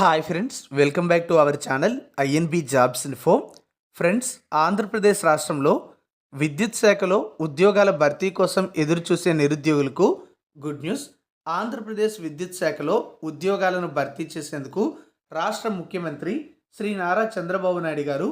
Hi friends welcome back to our channel INB jobs info friends Andhra Pradesh రాష్ట్రంలో విద్యుత్ శాఖలో ఉద్యోగాల భర్తీ కోసం ఎదురుచూసే నిరుద్యోగులకు గుడ్ న్యూస్ ఆంధ్రప్రదేశ్ విద్యుత్ శాఖలో ఉద్యోగాలను భర్తీ చేసేందుకు రాష్ట్ర ముఖ్యమంత్రి శ్రీ నారా చంద్రబాబు నాయుడు గారు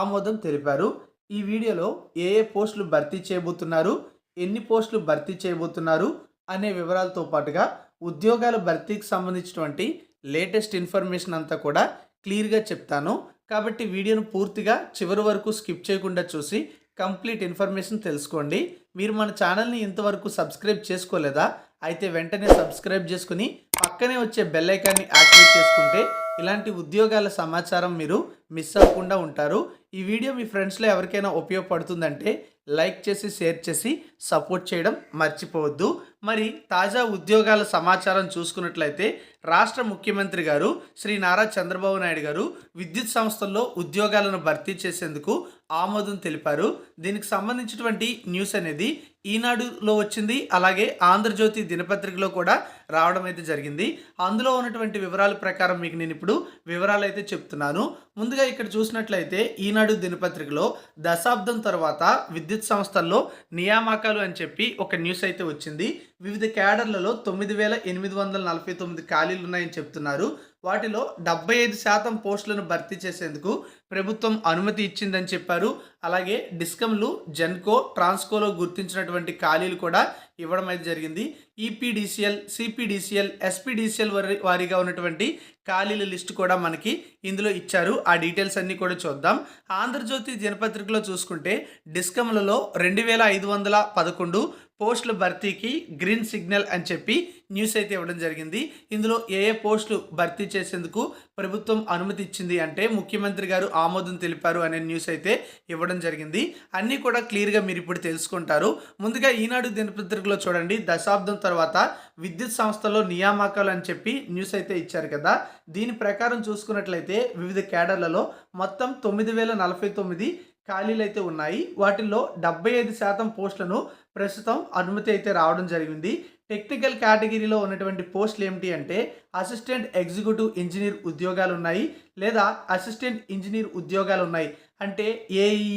ఆమోదం తెలిపారు. ఈ వీడియోలో ఏ ఏ పోస్టులు భర్తీ చేయబోతున్నారు ఎన్ని పోస్టులు భర్తీ చేయబోతున్నారు అనే వివరాలతో పాటుగా ఉద్యోగాల భర్తీకి సంబంధించినటువంటి లేటెస్ట్ ఇన్ఫర్మేషన్ అంతా కూడా క్లియర్గా చెప్తాను. కాబట్టి వీడియోను పూర్తిగా చివరి వరకు స్కిప్ చేయకుండా చూసి కంప్లీట్ ఇన్ఫర్మేషన్ తెలుసుకోండి. మీరు మన ఛానల్ని ఇంతవరకు సబ్స్క్రైబ్ చేసుకోలేదా? అయితే వెంటనే సబ్స్క్రైబ్ చేసుకుని పక్కనే వచ్చే బెల్ ఐకాన్ని యాక్టివేట్ చేసుకుంటే ఇలాంటి ఉద్యోగాల సమాచారం మీరు మిస్ అవ్వకుండా ఉంటారు. ఈ వీడియో మీ ఫ్రెండ్స్లో ఎవరికైనా ఉపయోగపడుతుందంటే లైక్ చేసి షేర్ చేసి సపోర్ట్ చేయడం మర్చిపోవద్దు. మరి తాజా ఉద్యోగాల సమాచారం చూసుకున్నట్లయితే రాష్ట్ర ముఖ్యమంత్రి గారు శ్రీ నారా చంద్రబాబు నాయుడు గారు విద్యుత్ సంస్థల్లో ఉద్యోగాలను భర్తీ చేసేందుకు ఆమోదం తెలిపారు. దీనికి సంబంధించినటువంటి న్యూస్ అనేది ఈనాడులో వచ్చింది. అలాగే ఆంధ్రజ్యోతి దినపత్రికలో కూడా రావడం అయితే జరిగింది. అందులో ఉన్నటువంటి వివరాల ప్రకారం మీకు నేను ఇప్పుడు వివరాలు అయితే చెప్తున్నాను. ముందుగా ఇక్కడ చూసినట్లయితే ఈనాడు దినపత్రికలో దశాబ్దం తర్వాత విద్యుత్ సంస్థల్లో నియామకాలు అని చెప్పి ఒక న్యూస్ అయితే వచ్చింది. వివిధ క్యాడర్లలో తొమ్మిది వేల ఎనిమిది వందల నలభై తొమ్మిది ఖాళీలు ఉన్నాయని చెప్తున్నారు. వాటిలో డెబ్బై ఐదు శాతం పోస్టులను భర్తీ చేసేందుకు ప్రభుత్వం అనుమతి ఇచ్చిందని చెప్పారు. అలాగే డిస్కమ్లు జెన్కో ట్రాన్స్కోలో గుర్తించినటువంటి ఖాళీలు కూడా ఇవ్వడం అయితే జరిగింది. ఈపీడీసీఎల్ సిపిడిసిఎల్ ఎస్పీడీసీఎల్ వారి వారిగా ఉన్నటువంటి ఖాళీల లిస్టు కూడా మనకి ఇందులో ఇచ్చారు. ఆ డీటెయిల్స్ అన్నీ కూడా చూద్దాం. ఆంధ్రజ్యోతి దినపత్రికలో చూసుకుంటే డిస్కమ్లలో రెండు వేల ఐదు వందల పదకొండు పోస్టుల భర్తీకి గ్రీన్ సిగ్నల్ అని చెప్పి న్యూస్ అయితే ఇవ్వడం జరిగింది. ఇందులో ఏ ఏ పోస్టులు భర్తీ చేసేందుకు ప్రభుత్వం అనుమతి ఇచ్చింది అంటే ముఖ్యమంత్రి గారు ఆమోదం తెలిపారు అనే న్యూస్ అయితే ఇవ్వడం జరిగింది. అన్నీ కూడా క్లియర్గా మీరు ఇప్పుడు తెలుసుకుంటారు. ముందుగా ఈనాడు దినపత్రికలో చూడండి. దశాబ్దం తర్వాత విద్యుత్ సంస్థలో నియామకాలు అని చెప్పి న్యూస్ అయితే ఇచ్చారు కదా. దీని ప్రకారం చూసుకున్నట్లయితే వివిధ కేడర్లలో మొత్తం తొమ్మిది వేల నలభై తొమ్మిది ఖాళీలు అయితే ఉన్నాయి. వాటిల్లో డెబ్బై ఐదు శాతం పోస్టులను ప్రస్తుతం అనుమతి అయితే రావడం జరిగింది. టెక్నికల్ కేటగిరీలో ఉన్నటువంటి పోస్టులు ఏమిటి అంటే అసిస్టెంట్ ఎగ్జిక్యూటివ్ ఇంజనీర్ ఉద్యోగాలు ఉన్నాయి లేదా అసిస్టెంట్ ఇంజనీర్ ఉద్యోగాలు ఉన్నాయి. అంటే ఏఈ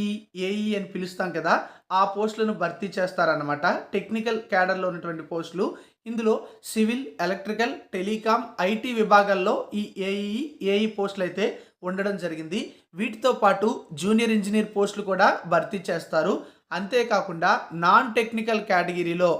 ఏఈ అని పిలుస్తాం కదా ఆ పోస్టులను భర్తీ చేస్తారన్నమాట. టెక్నికల్ క్యాడర్లో ఉన్నటువంటి పోస్టులు ఇందులో సివిల్ ఎలక్ట్రికల్ టెలికాం ఐటీ విభాగాల్లో ఈ ఏఈ ఏఈ పోస్టులు అయితే ఉండడం జరిగింది. వీటితో పాటు జూనియర్ ఇంజనీర్ పోస్టులు కూడా భర్తీ చేస్తారు. అంతేకాకుండా నాన్ టెక్నికల్ కేటగిరీలో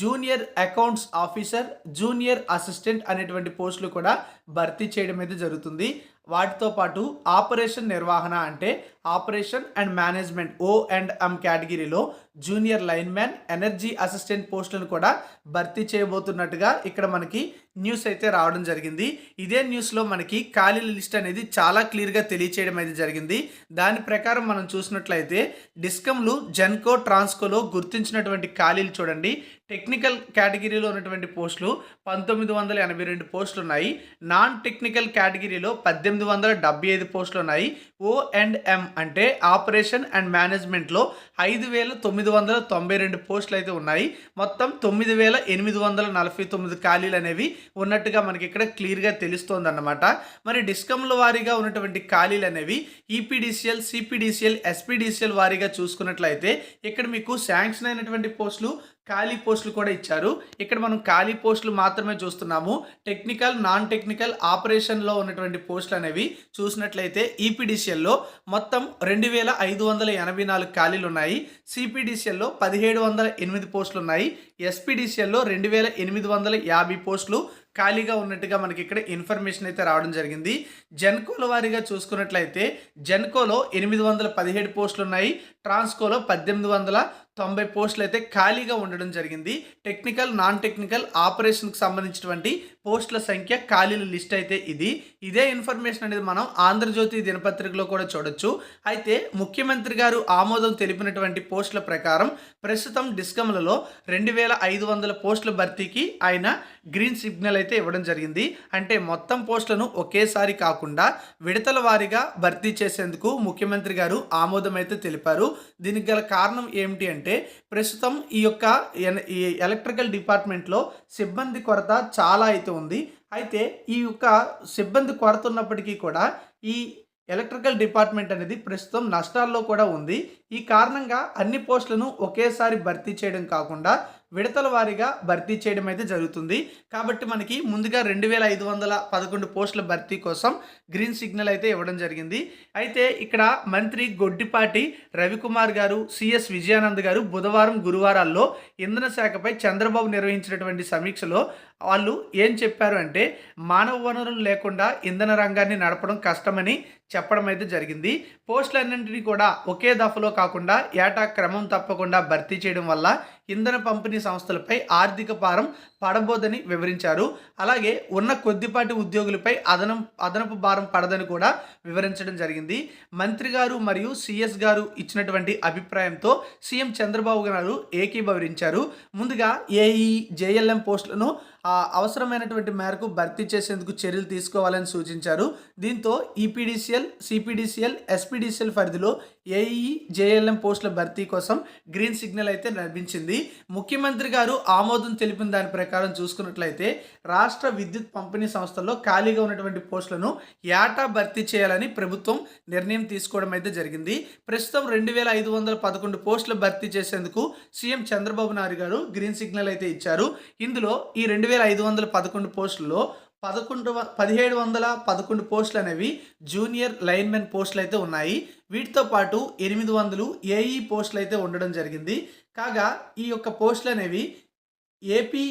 junior accounts officer junior assistant అనేటువంటి పోస్టులు కూడా భర్తీ చేయడం అయితే జరుగుతుంది. వాటితో పాటు ఆపరేషన్ నిర్వహణ అంటే operation and management O and M కేటగిరీలో junior lineman energy assistant పోస్టులను కూడా భర్తీ చేయబోతున్నట్టుగా ఇక్కడ మనకి న్యూస్ అయితే రావడం జరిగింది. ఇదే న్యూస్లో మనకి ఖాళీల లిస్ట్ అనేది చాలా క్లియర్గా తెలియచేయడం అయితే జరిగింది. దాని ప్రకారం మనం చూసినట్లయితే డిస్కమ్లు జెన్కో ట్రాన్స్కోలో గుర్తించినటువంటి ఖాళీలు చూడండి. టెక్నికల్ కేటగిరీలో ఉన్నటువంటి పోస్టులు పంతొమ్మిది వందల ఎనభై రెండు పోస్టులు ఉన్నాయి. నాన్ టెక్నికల్ కేటగిరీలో పద్దెనిమిది వందల డెబ్బై ఐదు పోస్టులు ఉన్నాయి. ఓ అండ్ ఎం అంటే ఆపరేషన్ అండ్ మేనేజ్మెంట్లో ఐదు వేల తొమ్మిది వందల తొంభై రెండు పోస్టులు అయితే ఉన్నాయి. మొత్తం తొమ్మిది వేల ఎనిమిది వందల నలభై తొమ్మిది ఖాళీలు అనేవి ఉన్నట్టుగా మనకి ఇక్కడ క్లియర్గా తెలుస్తోంది అన్నమాట మరి డిస్కమ్ల వారీగా ఉన్నటువంటి ఖాళీలు అనేవి ఈపీడీసీఎల్ సిపిడిసిఎల్ ఎస్పీడీసీఎల్ వారీగా చూసుకున్నట్లయితే ఇక్కడ మీకు శాంక్షన్ అయినటువంటి పోస్టులు ఖాళీ పోస్టులు కూడా ఇచ్చారు. ఇక్కడ మనం ఖాళీ పోస్టులు మాత్రమే చూస్తున్నాము. టెక్నికల్ నాన్ టెక్నికల్ ఆపరేషన్లో ఉన్నటువంటి పోస్టులు అనేవి చూసినట్లయితే ఈపీడీసీఎల్లో మొత్తం రెండు వేల ఐదు వందల ఎనభై నాలుగు ఖాళీలు ఉన్నాయి. సిపిడిసిఎల్లో పదిహేడు వందల ఎనిమిది పోస్టులు ఉన్నాయి. ఎస్పీడీసీఎల్లో రెండు వేల ఎనిమిది వందల యాభై పోస్టులు ఖాళీగా ఉన్నట్టుగా మనకి ఇక్కడ ఇన్ఫర్మేషన్ అయితే రావడం జరిగింది. జెన్కోల వారీగా చూసుకున్నట్లయితే జెన్కోలో ఎనిమిది వందల పదిహేడు పోస్టులు ఉన్నాయి ట్రాన్స్కోలో పద్దెనిమిది వందల తొంభై పోస్టులు అయితే ఖాళీగా ఉండడం జరిగింది. టెక్నికల్ నాన్ టెక్నికల్ ఆపరేషన్కి సంబంధించినటువంటి పోస్టుల సంఖ్య ఖాళీల లిస్ట్ అయితే ఇది. ఇదే ఇన్ఫర్మేషన్ అనేది మనం ఆంధ్రజ్యోతి దినపత్రికలో కూడా చూడొచ్చు. అయితే ముఖ్యమంత్రి గారు ఆమోదం తెలిపినటువంటి పోస్టుల ప్రకారం ప్రస్తుతం డిస్కమ్లలో రెండు వేల ఐదు వందల పోస్టుల భర్తీకి ఆయన గ్రీన్ సిగ్నల్ అయితే ఇవ్వడం జరిగింది. అంటే మొత్తం పోస్టులను ఒకేసారి కాకుండా విడతల వారీగా భర్తీ చేసేందుకు ముఖ్యమంత్రి గారు ఆమోదం అయితే తెలిపారు. దీనికి గల కారణం ఏమిటి అంటే ప్రస్తుతం ఈ యొక్క ఎన- ఈ ఎలక్ట్రికల్ డిపార్ట్మెంట్లో సిబ్బంది కొరత చాలా అయితే ఉంది. అయితే ఈ యొక్క సిబ్బంది కొరత ఉన్నప్పటికీ కూడా ఈ ఎలక్ట్రికల్ డిపార్ట్మెంట్ అనేది ప్రస్తుతం నష్టాల్లో కూడా ఉంది. ఈ కారణంగా అన్ని పోస్టులను ఒకేసారి భర్తీ చేయడం కాకుండా విడతల వారీగా భర్తీ చేయడం అయితే జరుగుతుంది. కాబట్టి మనకి ముందుగా రెండు వేల ఐదు వందల పదకొండు పోస్టుల భర్తీ కోసం గ్రీన్ సిగ్నల్ అయితే ఇవ్వడం జరిగింది. అయితే ఇక్కడ మంత్రి గొడ్డిపాటి రవికుమార్ గారు సిఎస్ విజయానంద్ గారు బుధవారం గురువారాల్లో ఇంధన శాఖపై చంద్రబాబు నిర్వహించినటువంటి సమీక్షలో వాళ్ళు ఏం చెప్పారు అంటే మానవ వనరులు లేకుండా ఇంధన రంగాన్ని నడపడం కష్టమని చెప్పడం అయితే జరిగింది. పోస్టులన్నింటినీ కూడా ఒకే దఫలో కాకుండా ఏటా క్రమం తప్పకుండా భర్తీ చేయడం వల్ల ఇంధన పంపిణీ సంస్థలపై ఆర్థిక భారం పడబోదని వివరించారు. అలాగే ఉన్న కొద్దిపాటి ఉద్యోగులపై అదనం అదనపు భారం పడదని కూడా వివరించడం జరిగింది. మంత్రి గారు మరియు సిఎస్ గారు ఇచ్చినటువంటి అభిప్రాయంతో సీఎం చంద్రబాబు గారు ఏకీభవించారు. ముందుగా ఏఈ జేఎల్ఎం పోస్టులను ఆ అవసరమైనటువంటి మేరకు భర్తీ చేసేందుకు చర్యలు తీసుకోవాలని సూచించారు. దీంతో ఈపీడీసీఎల్ సిపిడిసిఎల్ ఎస్పీడీసీఎల్ పరిధిలో ఏఈ జేఎల్ఎం పోస్టుల భర్తీ కోసం గ్రీన్ సిగ్నల్ అయితే లభించింది. ముఖ్యమంత్రి గారు ఆమోదం తెలిపిన దాని ప్రకారం చూసుకున్నట్లయితే రాష్ట్ర విద్యుత్ పంపిణీ సంస్థల్లో ఖాళీగా ఉన్నటువంటి పోస్టులను ఏటా భర్తీ చేయాలని ప్రభుత్వం నిర్ణయం తీసుకోవడం అయితే జరిగింది. ప్రస్తుతం రెండు వేల ఐదు వందల పదకొండు పోస్టులు భర్తీ చేసేందుకు సీఎం చంద్రబాబు నాయుడు గారు గ్రీన్ సిగ్నల్ అయితే ఇచ్చారు. ఇందులో ఈ రెండు వేల ఐదు వందల పదకొండు పోస్టుల్లో పదకొండు వ- పదిహేడు వందల పదకొండు పోస్టులు అనేవి జూనియర్ లైన్మెన్ పోస్టులు అయితే ఉన్నాయి. వీటితో పాటు ఎనిమిది వందలు ఏఈ పోస్టులు అయితే ఉండడం జరిగింది. కాగా ఈ యొక్క పోస్టులు అనేవి ఏపీ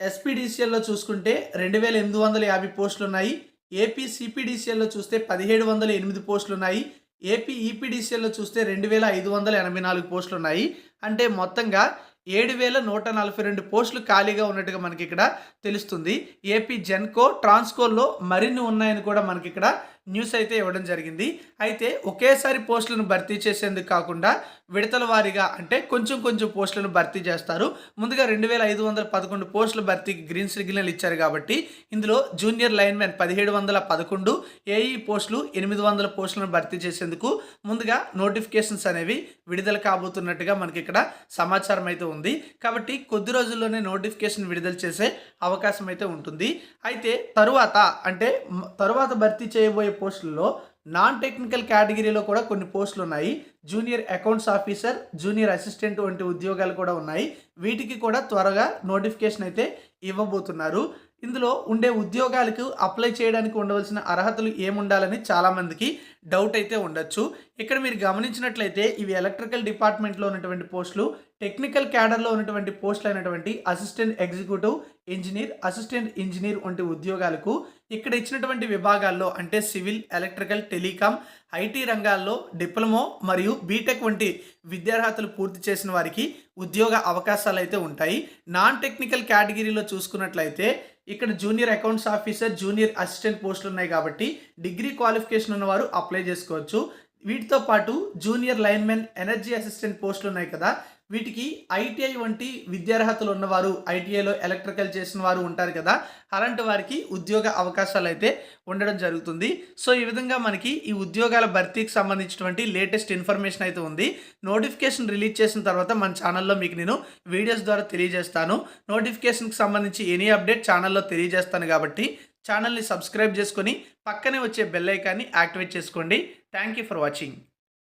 ఎస్పీడీసీఎల్లో చూసుకుంటే రెండు వేల ఎనిమిది వందల యాభై పోస్టులు ఉన్నాయి ఏపీ సిపిడిసిఎల్లో చూస్తే పదిహేడు వందల ఎనిమిది పోస్టులు ఉన్నాయి ఏపీ ఈపీడీసీఎల్లో చూస్తే రెండు వేల ఐదు వందల ఎనభై నాలుగు పోస్టులు ఉన్నాయి అంటే మొత్తంగా ఏడు వేల నూట నలభై రెండు పోస్టులు ఖాళీగా ఉన్నట్టుగా మనకి ఇక్కడ తెలుస్తుంది. ఏపీ జెన్కో ట్రాన్స్కోల్లో మరిన్ని ఉన్నాయని కూడా మనకి ఇక్కడ న్యూస్ అయితే ఇవ్వడం జరిగింది. అయితే ఒకేసారి పోస్టులను భర్తీ చేసేందుకు కాకుండా విడతల వారీగా అంటే కొంచెం కొంచెం పోస్టులను భర్తీ చేస్తారు. ముందుగా రెండు వేల ఐదు వందల పదకొండు పోస్టుల భర్తీకి గ్రీన్ సిగ్నల్ ఇచ్చారు కాబట్టి ఇందులో జూనియర్ లైన్మెన్ పదిహేడు వందల పదకొండు ఏఈ పోస్టులు ఎనిమిది వందల పోస్టులను భర్తీ చేసేందుకు ముందుగా నోటిఫికేషన్స్ అనేవి విడుదల కాబోతున్నట్టుగా మనకి ఇక్కడ సమాచారం అయితే ఉంది. కాబట్టి కొద్ది రోజుల్లోనే నోటిఫికేషన్ విడుదల చేసే అవకాశం అయితే ఉంటుంది. అయితే తరువాత అంటే తరువాత భర్తీ చేయబోయే పోస్టుల్లో నాన్ టెక్నికల్ కేటగిరీలో కూడా కొన్ని పోస్టులు ఉన్నాయి. Junior accounts officer junior assistant వంటి ఉద్యోగాలు కూడా ఉన్నాయి. వీటికి కూడా త్వరగా నోటిఫికేషన్ అయితే ఇవ్వబోతున్నారు. ఇందులో ఉండే ఉద్యోగాలకు అప్లై చేయడానికి ఉండవలసిన అర్హతలు ఏముండాలని చాలామందికి డౌట్ అయితే ఉండొచ్చు. ఇక్కడ మీరు గమనించినట్లయితే ఇవి ఎలక్ట్రికల్ డిపార్ట్మెంట్లో ఉన్నటువంటి పోస్టులు టెక్నికల్ క్యాడర్లో ఉన్నటువంటి పోస్టులు అయినటువంటి assistant executive engineer assistant engineer వంటి ఉద్యోగాలకు ఇక్కడ ఇచ్చినటువంటి విభాగాల్లో అంటే సివిల్ ఎలక్ట్రికల్ టెలికాం ఐటీ రంగాల్లో డిప్లొమో మరియు బీటెక్ వంటి విద్యార్హతలు పూర్తి చేసిన వారికి ఉద్యోగ అవకాశాలు అయితే ఉంటాయి. నాన్ టెక్నికల్ కేటగిరీలో చూసుకున్నట్లయితే ఇక్కడ junior accounts officer junior assistant పోస్టులు ఉన్నాయి కాబట్టి డిగ్రీ క్వాలిఫికేషన్ ఉన్నవారు అప్లై చేసుకోవచ్చు. వీటితో పాటు జూనియర్ లైన్మెన్ ఎనర్జీ అసిస్టెంట్ పోస్టులు ఉన్నాయి కదా వీటికి ఐటీఐ వంటి విద్యార్హతలు ఉన్నవారు ఐటీఐలో ఎలక్ట్రికల్ చేసిన వారు ఉంటారు కదా అలాంటి వారికి ఉద్యోగ అవకాశాలు అయితే ఉండడం జరుగుతుంది. సో ఈ విధంగా మనకి ఈ ఉద్యోగాల భర్తీకి సంబంధించినటువంటి లేటెస్ట్ ఇన్ఫర్మేషన్ అయితే ఉంది. నోటిఫికేషన్ రిలీజ్ చేసిన తర్వాత మన ఛానల్లో మీకు నేను వీడియోస్ ద్వారా తెలియజేస్తాను. నోటిఫికేషన్కి సంబంధించి ఎనీ అప్డేట్ ఛానల్లో తెలియజేస్తాను కాబట్టి ఛానల్ని సబ్స్క్రైబ్ చేసుకొని పక్కనే వచ్చే బెల్ ఐకాన్ని యాక్టివేట్ చేసుకోండి. Thank you for watching.